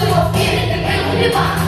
будемо вірити, ми у ліва.